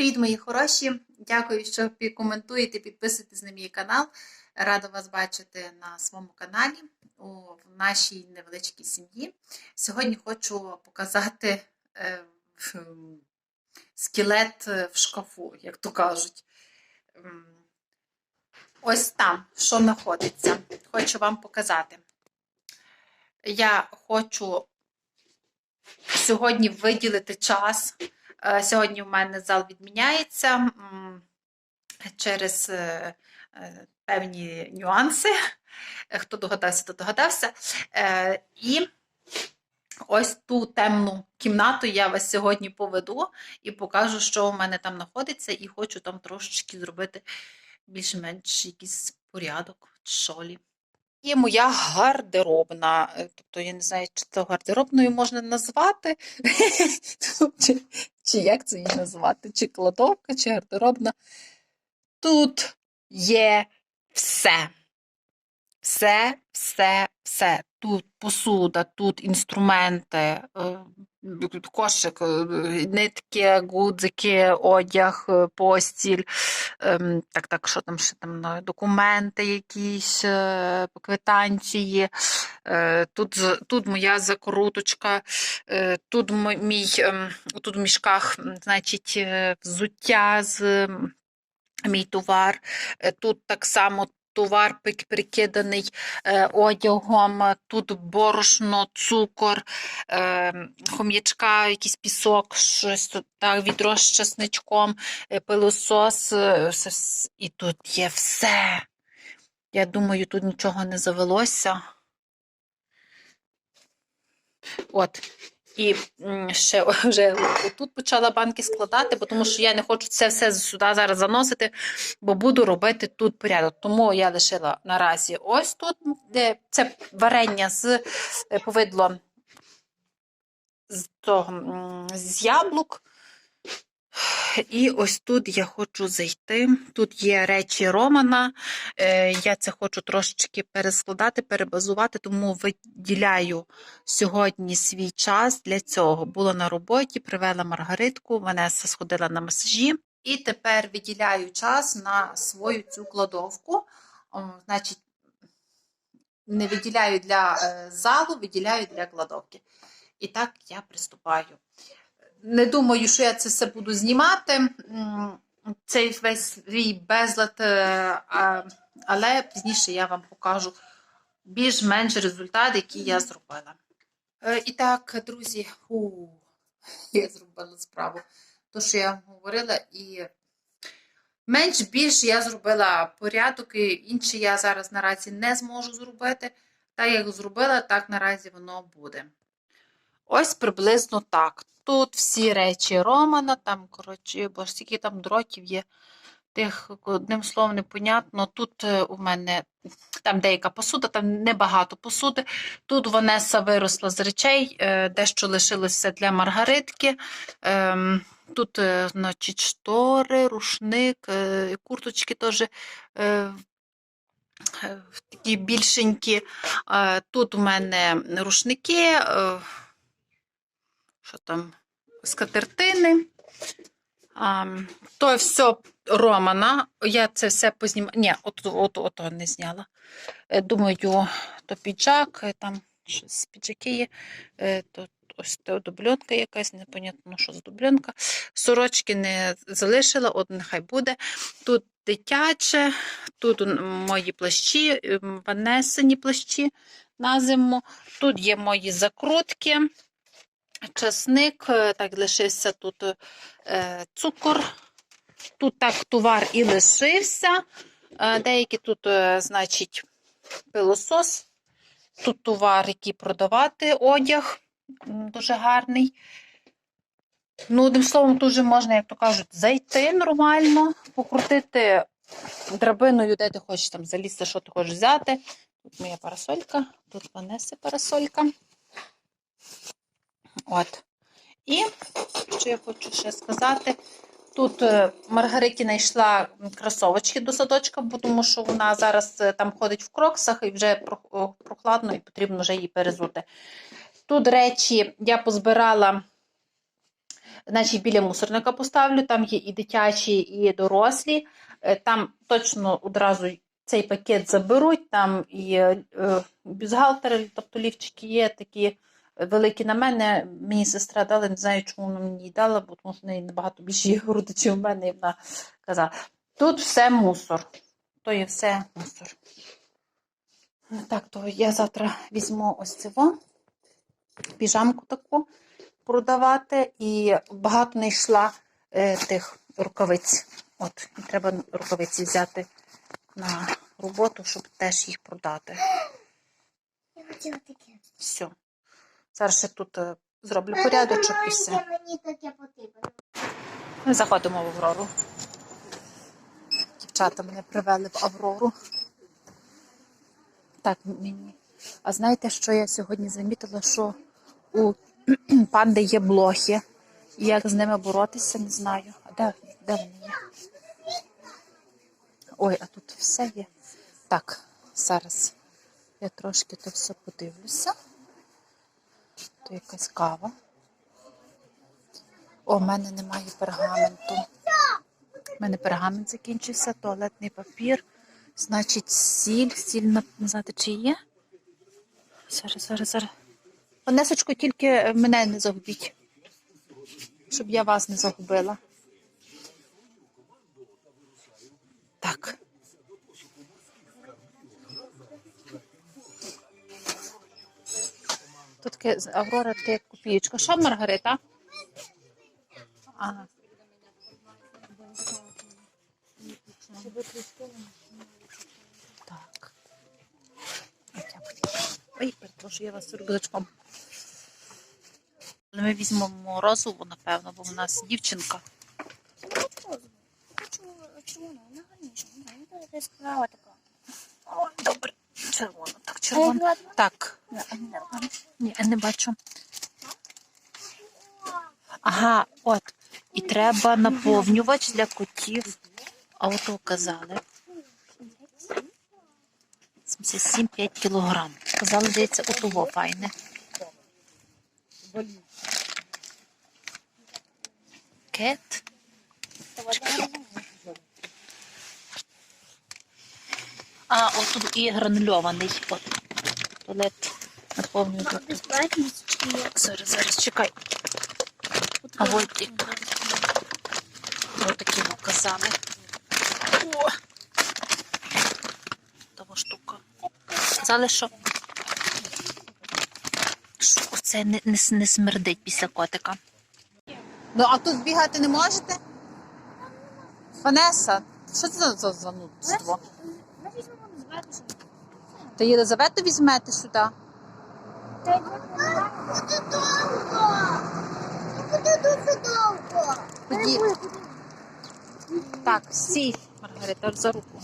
Привіт, мої хороші! Дякую, що коментуєте, підписуєтесь на мій канал. Рада вас бачити на своєму каналі у нашій невеличкій сім'ї. Сьогодні хочу показати е, скелет е, в шкафу, як то кажуть. Ось там, що знаходиться. Хочу вам показати. Я хочу сьогодні виділити час. Е, Сьогодні в мене зал відміняється через е, е, певні нюанси. Хто догадався, то догадався. І ось ту темну кімнату я вас сьогодні поведу і покажу, що у мене там знаходиться, і хочу там трошечки зробити більш-менш якийсь порядок, шолі. Є моя гардеробна, е, тобто я не знаю, чи це гардеробною можна назвати, чи, чи як це її назвати, чи кладовка, чи гардеробна. Тут є все. Все, все, все. Тут посуда, тут інструменти, е, кошик, е, нитки, гудзики, одяг, е, постіль. ем, Так, так, що там ще там ну, документи якісь, е, квитанції. Е, Тут, тут моя закруточка, е, тут мій, ем, тут в мішках, значить, взуття з мій товар. Тут так само товар прикиданий е, одягом, е, тут борошно, цукор, е, хом'ячка, якийсь пісок, щось так, відро з чесничком, е, пилосос, і тут є все. Я думаю, тут нічого не завелося. От. І ще вже тут почала банки складати, бо тому що я не хочу це все сюди зараз заносити, бо буду робити тут порядок. Тому я лишила наразі ось тут, де це варення з е, повидло з, того, з яблук. І ось тут я хочу зайти. Тут є речі Романа. Е, Я це хочу трошечки перескладати, перебазувати, тому виділяю сьогодні свій час для цього. Була на роботі, привела Маргаритку, Ванеса сходила на масажі. І тепер виділяю час на свою цю кладовку. Значить, не виділяю для е, залу, виділяю для кладовки. І так я приступаю. Не думаю, що я це все буду знімати. Цей весь свій безлад, е, але пізніше я вам покажу більш-менш результат, який я зробила. Е, І так, друзі, у, я зробила справу. То, що я говорила, і менш більш я зробила порядок, і інші я зараз наразі не зможу зробити. Так як зробила, так наразі воно буде. Ось приблизно так. Тут всі речі Романа, там, коротше, бо ж скільки там дротів є, тих, одним словом, непонятно. Тут е, у мене там деяка посуда, там небагато посуди. Тут Ванеса виросла з речей, е, дещо лишилося для Маргаритки. Ем, Тут, е, значить, штори, рушник, курточки теж. Такі більшенькі. Тут у мене рушники, що там, скатертини. А, то все Романа. Я це все познімала. Ні, от, от, от, от не зняла. Е, Думаю, то піджак, е, там щось піджаки є. Е, То, ось то дубльонка якась, непонятно, що за дубльонка. Сорочки не залишила, от нехай буде. Тут дитяче, тут мої плащі, м, Ванесині плащі на зиму. Тут є мої закрутки. Часник, е, так лишився тут е, цукор. Тут так товар і лишився. Е, деякі тут, значить, пилосос. Тут товар, який продавати, одяг дуже гарний. Ну, одним словом, тут вже можна, як то кажуть, зайти нормально, покрутити драбиною, де ти хочеш там залізти, що ти хочеш взяти. Тут моя парасолька, тут Ванеси парасолька. От. І що я хочу ще сказати? Тут е, Маргариті знайшла кросовочки до садочка, бо тому що вона зараз е, там ходить в кроксах і вже прохладно, і потрібно вже її перезути. Тут речі я позбирала Значить, біля мусорника поставлю, там є і дитячі, і дорослі. Е, Там точно одразу цей пакет заберуть, там і бюстгальтери, тобто лівчики є такі великі на мене. Мені сестра дала, не знаю, чому вона мені її дала, бо тому що в неї набагато більше є груди, ніж у мене, і вона казала. Тут все мусор. То є все мусор. Так, то я завтра візьму ось цього піжамку таку продавати, і багато не йшла е, тих рукавиць. От, і треба рукавиці взяти на роботу, щоб теж їх продати. Я хотіла таке. Все. Зараз ще тут е, зроблю порядочок і все. Ми заходимо в Аврору. Дівчата мене привели в Аврору. Так, мені. А знаєте, що я сьогодні замітила, що у панди є блохи. І як з ними боротися, не знаю. А де, де вони є? Ой, а тут все є. Так, зараз я трошки то все подивлюся. То якась кава. О, в мене немає пергаменту. У мене пергамент закінчився, туалетний папір. Значить, сіль. Сіль не знати, чи є. Зараз, зараз, зараз. Онесочко, тільки мене не загубіть. Щоб я вас не загубила. Так. Тут таке Аврора таке як копієчка. Що, Маргарита? Ага. Так. Ой, перепрошую, я вас з рюкзачком. Але Ми візьмемо розову, напевно, бо в нас дівчинка. Чому, чому вона? Вона гарніша. Вона вона така. О, добре. Червона, так, червона. Так, А ні, я не бачу. Ага, от. І треба наповнювач для котів. А от казали. 77,5 кілограм. Казали, здається, отого файне. Кет. А, от тут і гранульований. От. Туалет Так, зараз, зараз, чекай. А от і- Ось такі показали. О! Того штука. Казали, що, оце не, не, не смердить після котика. Ну, а тут бігати не можете? Ванеса, що це за, за занудство? Та Єлизавету візьмете сюди? Та Буде довго. Буде дуже довго. Тоді... Так, стій, Маргарита, за руку.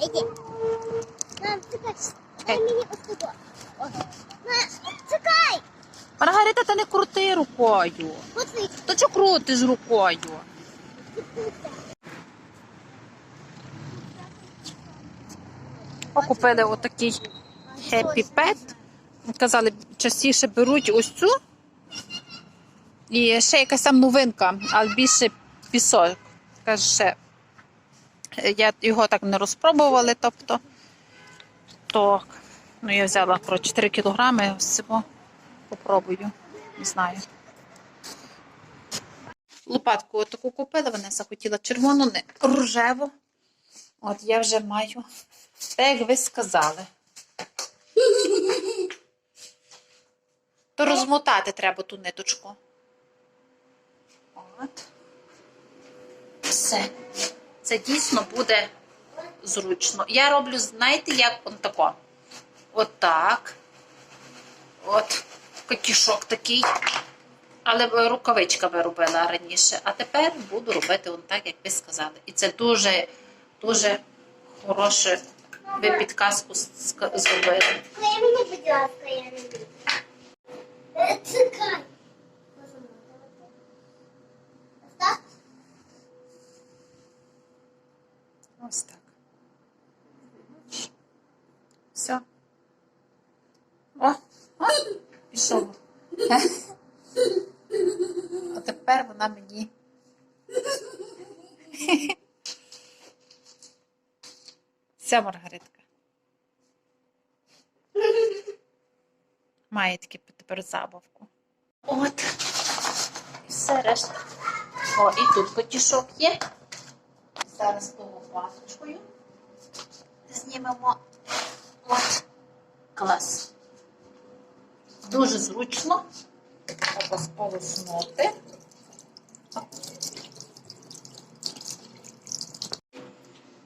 Іди. Мам, чекай. Дай мені ось туди. Чекай. Маргарита, та не крути рукою. То чого крутиш рукою? Купили отакий Happy Pet. Казали, частіше беруть ось цю. І ще якась там новинка, але більше пісок. Каже, ще, е, я його так не розпробували, тобто. То, ну, я взяла про 4 кілограми, ось цього попробую. Не знаю. Лопатку таку купила, вона захотіла червону, не рожеву. От я вже маю. Так, як ви сказали. То розмотати треба ту ниточку. От. Все. Це дійсно буде зручно. Я роблю, знаєте, як он тако. Отак. От. Катішок такий. Але б рукавичками робила раніше. А тепер буду робити он так, як ви сказали. І це дуже, дуже хороше. Ви підказку зробили. Дай мені, будь ласка, я не буду. Ось так. Все. О, о, пішов. А тепер вона мені. Ця Маргаритка. Має таки тепер забавку. От. І все решта. О, і тут потішок є. Зараз того пасочкою знімемо. От. Клас. Дуже зручно. Треба сполоснути.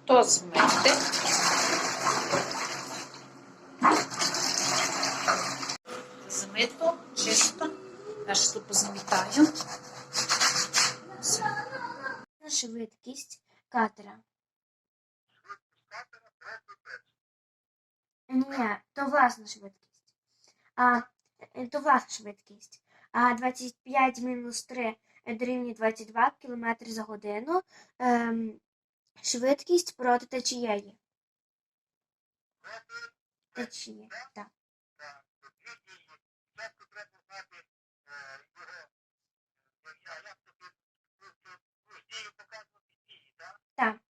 То змити. Змито, чисто. Я ж тут позамітаю. Швидкість катера. Ні, то власна швидкість. А, то власна швидкість. А 25 мінус 3 дорівнює 22 км за годину. Ем, швидкість проти течієї. Течії, так. Yeah.